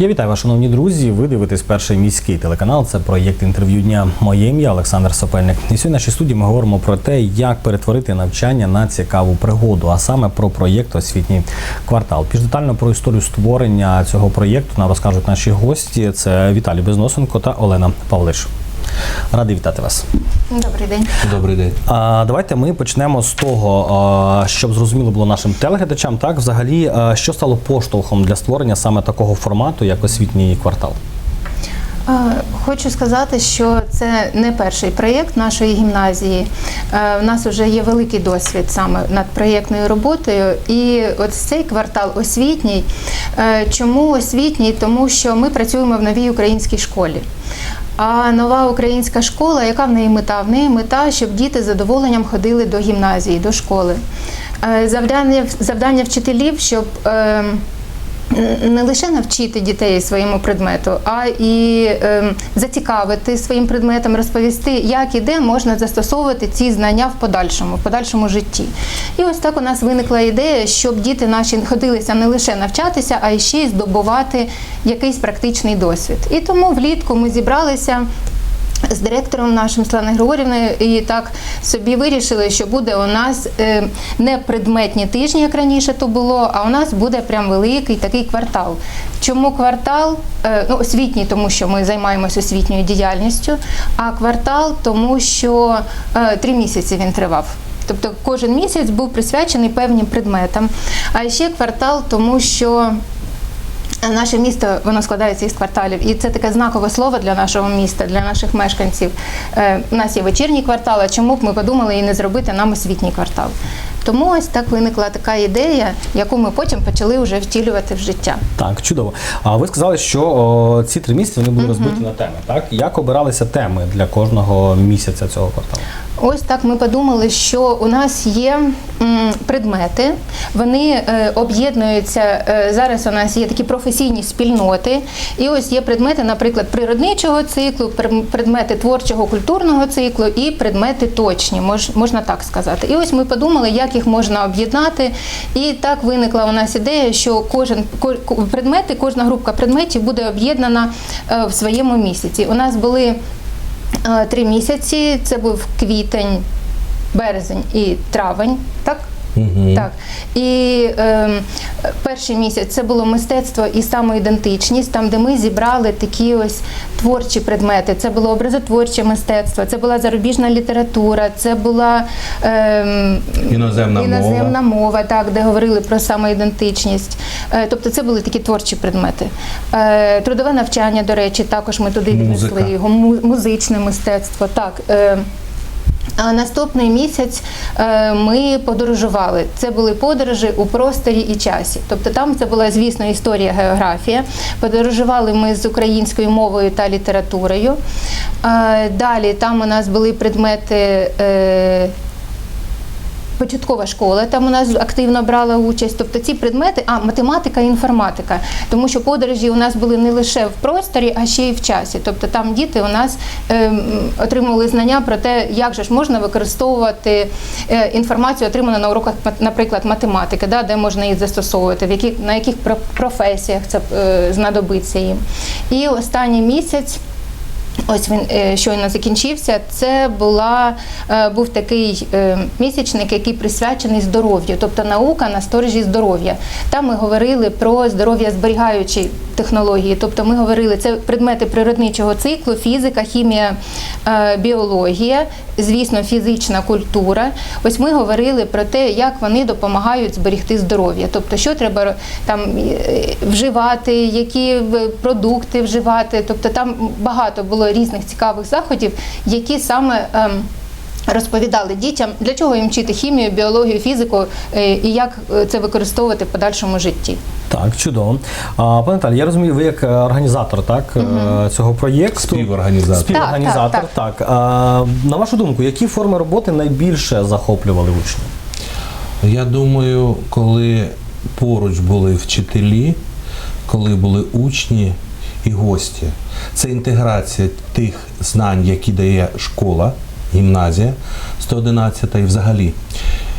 Я вітаю вас, шановні друзі. Ви дивитесь перший міський телеканал. Це проєкт інтерв'ю дня. Моє ім'я Олександр Сопельник. І сьогодні в нашій студії ми говоримо про те, як перетворити навчання на цікаву пригоду, а саме про проєкт освітній квартал. Більш детально про історію створення цього проєкту нам розкажуть наші гості. Це Віталій Безносенко та Олена Павлиш. Радий вітати вас. Добрий день. Добрий день. А, давайте ми почнемо з того, а, щоб зрозуміло було нашим телеглядачам. Так, взагалі, а, що стало поштовхом для створення саме такого формату, як освітній квартал. Хочу сказати, що це не перший проєкт нашої гімназії. У нас вже є великий досвід саме над проєктною роботою. І от цей квартал освітній. Чому освітній? Тому що ми працюємо в новій українській школі. А нова українська школа, яка в неї мета? В неї мета, щоб діти з задоволенням ходили до гімназії, до школи. Е, Завдання, завдання вчителів, щоб е, не лише навчити дітей своєму предмету, а і е, зацікавити своїм предметом, розповісти, як і де можна застосовувати ці знання в подальшому, в подальшому житті. І ось так у нас виникла ідея, щоб діти наші ходилися не лише навчатися, а й ще й здобувати якийсь практичний досвід. І тому влітку ми зібралися. З директором нашим Славною Григорівною і так собі вирішили, що буде у нас е, не предметні тижні, як раніше то було, а у нас буде прям великий такий квартал. Чому квартал? Е, ну, освітній, тому що ми займаємося освітньою діяльністю, а квартал, тому що е, три місяці він тривав. Тобто кожен місяць був присвячений певним предметам. А ще квартал, тому що Наше місто воно складається із кварталів, і це таке знакове слово для нашого міста, для наших мешканців. Е, У нас є вечірній квартал, а чому б ми подумали і не зробити нам освітній квартал? Тому ось так виникла така ідея, яку ми потім почали вже втілювати в життя. Так, чудово. А ви сказали, що о, ці три місяці вони були розбиті на теми. Так, як обиралися теми для кожного місяця цього кварталу? Ось так ми подумали, що у нас є предмети, вони е, об'єднуються. е, зараз у нас є такі професійні спільноти, і ось є предмети, наприклад, природничого циклу, предмети творчого культурного циклу і предмети точні, мож, можна так сказати. І ось ми подумали, як їх можна об'єднати. І так виникла у нас ідея, що кожен ко- ко- предмети, кожна групка предметів буде об'єднана е, в своєму місяці. У нас були три місяці. Це був квітень, березень і травень. Так? Угу. Так. І е, перший місяць це було мистецтво і самоідентичність, там, де ми зібрали такі ось творчі предмети. Це було образотворче мистецтво, це була зарубіжна література, це була е, Іноземна іноземна мова, так, де говорили про самоідентичність. Е, тобто це були такі творчі предмети. Е, трудове навчання, до речі, також ми туди Музика. віднесли його, музичне мистецтво. Так. Е, наступний місяць е, ми подорожували. Це були подорожі у просторі і часі. Тобто там це була, звісно, історія, географія. Подорожували ми з українською мовою та літературою. Е, Далі там у нас були предмети. Е, Початкова школа там у нас активно брала участь. Тобто ці предмети, а математика і інформатика, тому що подорожі у нас були не лише в просторі, а ще й в часі. Тобто там діти у нас ем, отримували знання про те, як же ж можна використовувати е, інформацію, отриману на уроках, наприклад, математики, да, де можна її застосовувати, в які на яких про- професіях це е, знадобиться їм. І останній місяць. Ось він е, щойно закінчився. Це була, е, був такий е, місячник, який присвячений здоров'ю, тобто наука на сторожі здоров'я. Там ми говорили про здоров'я зберігаючі технології. Тобто ми говорили, це предмети природничого циклу, фізика, хімія, е, біологія, звісно, фізична культура. Ось ми говорили про те, як вони допомагають зберегти здоров'я. Тобто, що треба там е, вживати, які продукти вживати. Тобто там багато було різних цікавих заходів, які саме. Розповідали дітям, для чого їм вчити хімію, біологію, фізику е, і як е, це використовувати в подальшому житті. Так, чудово. А, пане Наталі, я розумію, ви як е, організатор так, е, цього проєкту. Співорганізатор. Співорганізатор, Так, так. так, А, на вашу думку, які форми роботи найбільше захоплювали учнів? Я думаю, коли поруч були вчителі, коли були учні і гості, це інтеграція тих знань, які дає школа, гімназія 111 і взагалі.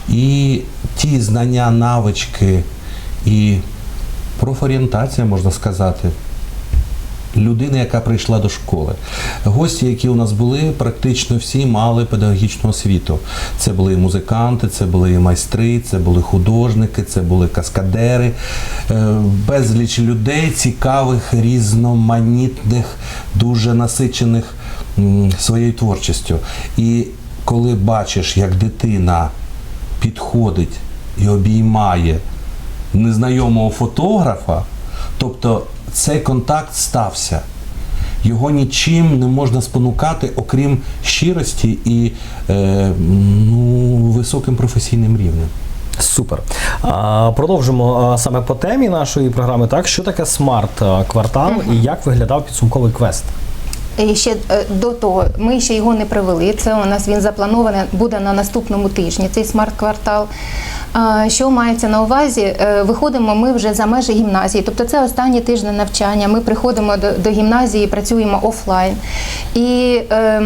І ті знання, навички і профорієнтація, можна сказати, людини, яка прийшла до школи. Гості, які у нас були, практично всі мали педагогічну освіту. Це були і музиканти, це були і майстри, це були художники, це були каскадери, е, безліч людей, цікавих, різноманітних, дуже насичених своєю творчістю. І коли бачиш, як дитина підходить і обіймає незнайомого фотографа, тобто цей контакт стався. Його нічим не можна спонукати, окрім щирості і е, ну, високим професійним рівнем. Супер. А, продовжимо а, саме по темі нашої програми. Так, що таке смарт-квартал і як виглядав підсумковий квест? І ще е, до того, ми ще його не провели. Це у нас він запланований буде на наступному тижні. Цей смарт-квартал. Що мається на увазі? Е, Виходимо ми вже за межі гімназії, тобто це останні тижні навчання. Ми приходимо до, до гімназії, працюємо офлайн. І е,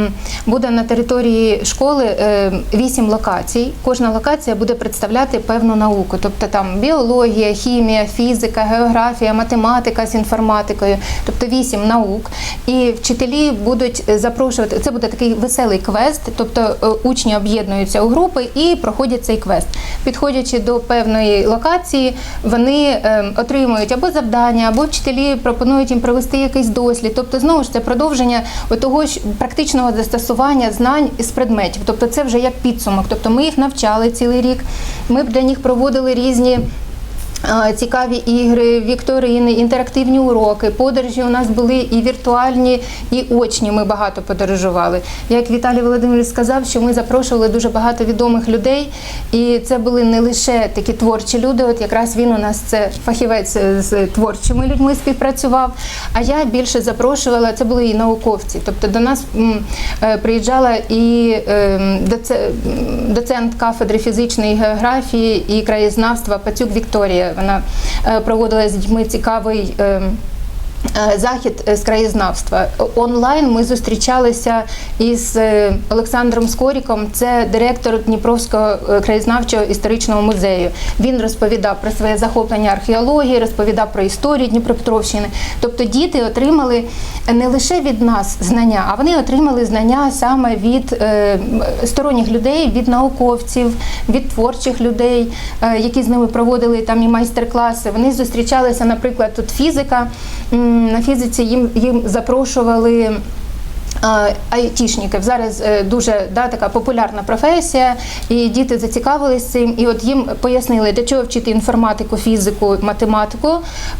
буде на території школи е, вісім локацій. Кожна локація буде представляти певну науку, тобто там біологія, хімія, фізика, географія, математика з інформатикою, тобто вісім наук. І вчителі будуть запрошувати. Це буде такий веселий квест, тобто е, учні об'єднуються у групи і проходять цей квест. Підходячи до певної локації, вони е, отримують або завдання, або вчителі пропонують їм провести якийсь дослід. Тобто, знову ж це продовження того ж практичного застосування знань з предметів. Тобто, це вже як підсумок. Тобто, ми їх навчали цілий рік. Ми б для них проводили різні. Е, Цікаві ігри, вікторини, інтерактивні уроки, подорожі у нас були і віртуальні, і очні. Ми багато подорожували. Як Віталій Володимирович сказав, що ми запрошували дуже багато відомих людей, і це були не лише такі творчі люди. От якраз він у нас це фахівець е, з творчими людьми співпрацював. А я більше запрошувала, це були і науковці. Тобто до нас е, приїжджала і е, доце- доцент кафедри фізичної географії і краєзнавства Пацюк Вікторія. Вона е, проводила з дітьми цікавий. Е, Захід е, з краєзнавства онлайн. Ми зустрічалися із е, Олександром Скоріком, це директор Дніпровського краєзнавчого історичного музею. Він розповідав про своє захоплення археології, розповідав про історію Дніпропетровщини. Тобто діти отримали не лише від нас знання, а вони отримали знання саме від сторонніх людей, від науковців, від творчих людей, які з ними проводили там і майстер-класи. Вони зустрічалися, наприклад, тут фізика. На фізиці їм, їм запрошували. Айтішників зараз е, дуже да, така популярна професія, і діти зацікавились цим. І от їм пояснили, для чого вчити інформатику, фізику, математику.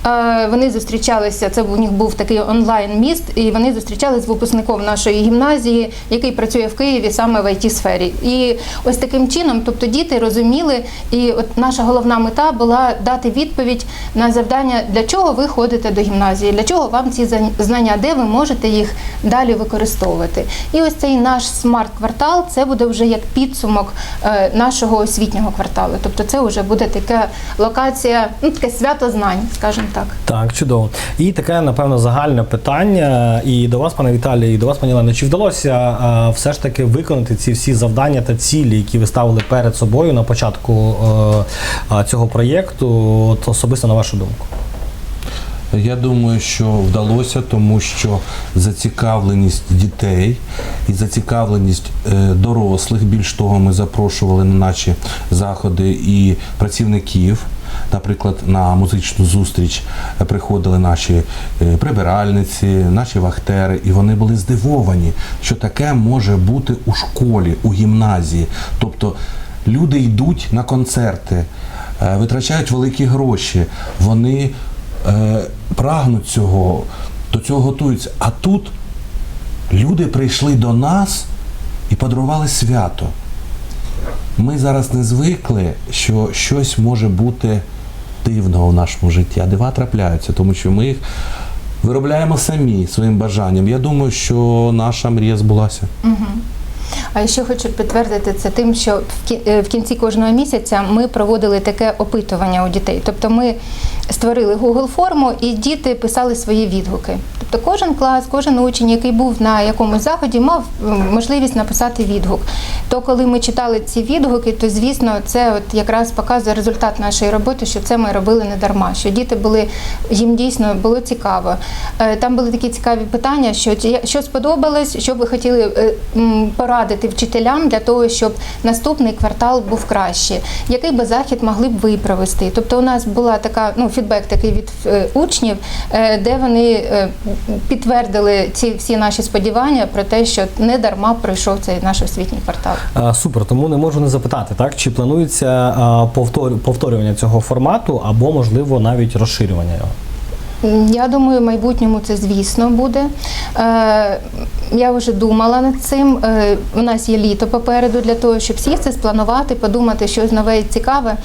Е, Вони зустрічалися. Це у них був такий онлайн міст, і вони зустрічалися з випускником нашої гімназії, який працює в Києві саме в it сфері. І ось таким чином, тобто діти розуміли, і от наша головна мета була дати відповідь на завдання, для чого ви ходите до гімназії, для чого вам ці знання, де ви можете їх далі використовувати. І ось цей наш смарт-квартал це буде вже як підсумок е, нашого освітнього кварталу. Тобто це вже буде така локація, ну таке свято знань, скажімо так. Так, чудово. І таке, напевно, загальне питання і до вас, пане Віталію, і до вас, пані Олено. Чи вдалося все ж таки виконати ці всі завдання та цілі, які ви ставили перед собою на початку е, цього проєкту, от особисто на вашу думку? Я думаю, що вдалося, тому що зацікавленість дітей і зацікавленість е, дорослих, більш того, ми запрошували на наші заходи і працівників. Наприклад, на музичну зустріч приходили наші е, прибиральниці, наші вахтери, і вони були здивовані, що таке може бути у школі, у гімназії. Тобто люди йдуть на концерти, е, витрачають великі гроші, вони прагнуть цього, до цього готуються. А тут люди прийшли до нас і подарували свято. Ми зараз не звикли, що щось може бути дивного в нашому житті, а дива трапляються, тому що ми їх виробляємо самі своїм бажанням. Я думаю, що наша мрія збулася. А ще хочу підтвердити це тим, що е, в кінці кожного місяця ми проводили таке опитування у дітей. Тобто ми створили Google форму і діти писали свої відгуки. Тобто кожен клас, кожен учень, який був на якомусь заході, мав можливість написати відгук. То коли ми читали ці відгуки, то звісно, це от якраз показує результат нашої роботи, що це ми робили не дарма. Що діти були їм дійсно було цікаво. Е, Там були такі цікаві питання, що що сподобалось, що ви хотіли е, порадити вчителям для того, щоб наступний квартал був краще. Який би захід могли б ви провести? Тобто, у нас була така ну фідбек такий від е, учнів, е, де вони е, підтвердили ці всі наші сподівання про те, що не дарма пройшов цей наш освітній квартал. Супер, тому не можу не запитати, так чи планується повторювання цього формату або можливо навіть розширювання його? Я думаю, в майбутньому це звісно буде. Е, я вже думала над цим. Е, у нас є літо попереду для того, щоб сісти, спланувати, подумати щось нове і цікаве.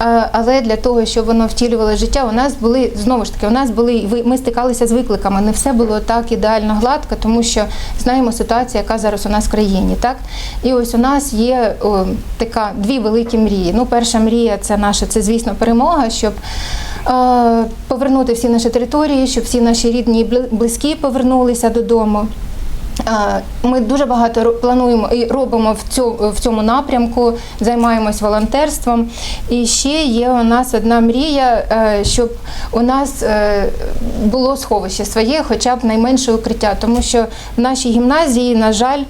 Е, але для того, щоб воно втілювало життя, у нас були знову ж таки, у нас були ми стикалися з викликами. Не все було так ідеально гладко, тому що знаємо ситуацію, яка зараз у нас в країні. Так і ось у нас є о, така дві великі мрії. Ну, перша мрія це наша, це звісно перемога, щоб е, повернути всі наші території, щоб всі наші рідні і близькі повернулися додому. Ми дуже багато плануємо і робимо в цьому, в цьому напрямку, займаємось волонтерством. І ще є у нас одна мрія, е, щоб у нас е, було сховище своє, хоча б найменше укриття, тому що в нашій гімназії, на жаль,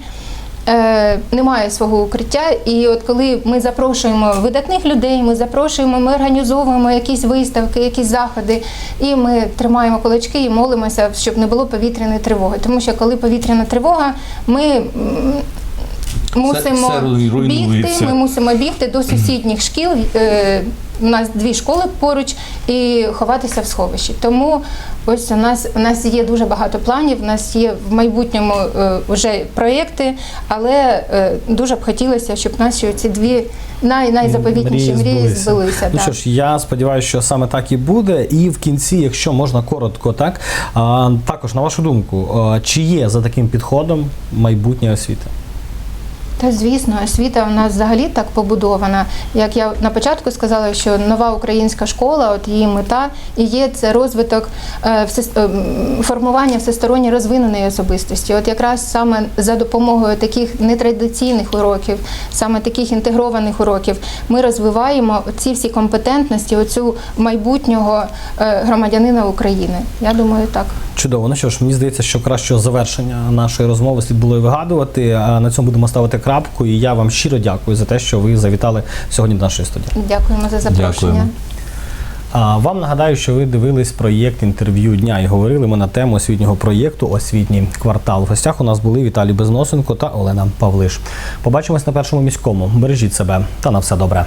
е, немає свого укриття. І от коли ми запрошуємо видатних людей, ми запрошуємо, ми організовуємо якісь виставки, якісь заходи, і ми тримаємо кулачки і молимося, щоб не було повітряної тривоги. Тому що коли повітряна тривога, ми. Мусимо все бігти, ми мусимо бігти до сусідніх шкіл. Е, у нас дві школи поруч і ховатися в сховищі. Тому ось у нас у нас є дуже багато планів. У нас є в майбутньому е, вже проєкти, але е, дуже б хотілося, щоб наші ці дві най, найзаповітніші мрії збилися. Ну да. що ж, я сподіваюся, що саме так і буде. І в кінці, якщо можна коротко, так а, також на вашу думку, а, чи є за таким підходом майбутнє освіти? Та звісно, освіта в нас взагалі так побудована. Як я на початку сказала, що нова українська школа, от її мета і є це розвиток е, е, формування всесторонньо розвиненої особистості. От якраз саме за допомогою таких нетрадиційних уроків, саме таких інтегрованих уроків, ми розвиваємо ці всі компетентності, оцю майбутнього е, громадянина України. Я думаю, так. Чудово. Ну що ж, мені здається, що кращого завершення нашої розмови слід було вигадувати. А на цьому будемо ставити крапку. І я вам щиро дякую за те, що ви завітали сьогодні до нашої студії. Дякуємо за запрошення. Дякуємо. А вам нагадаю, що ви дивились проєкт інтерв'ю дня і говорили ми на тему освітнього проєкту Освітній квартал. В гостях у нас були Віталій Безносенко та Олена Павлиш. Побачимось на першому міському. Бережіть себе та на все добре.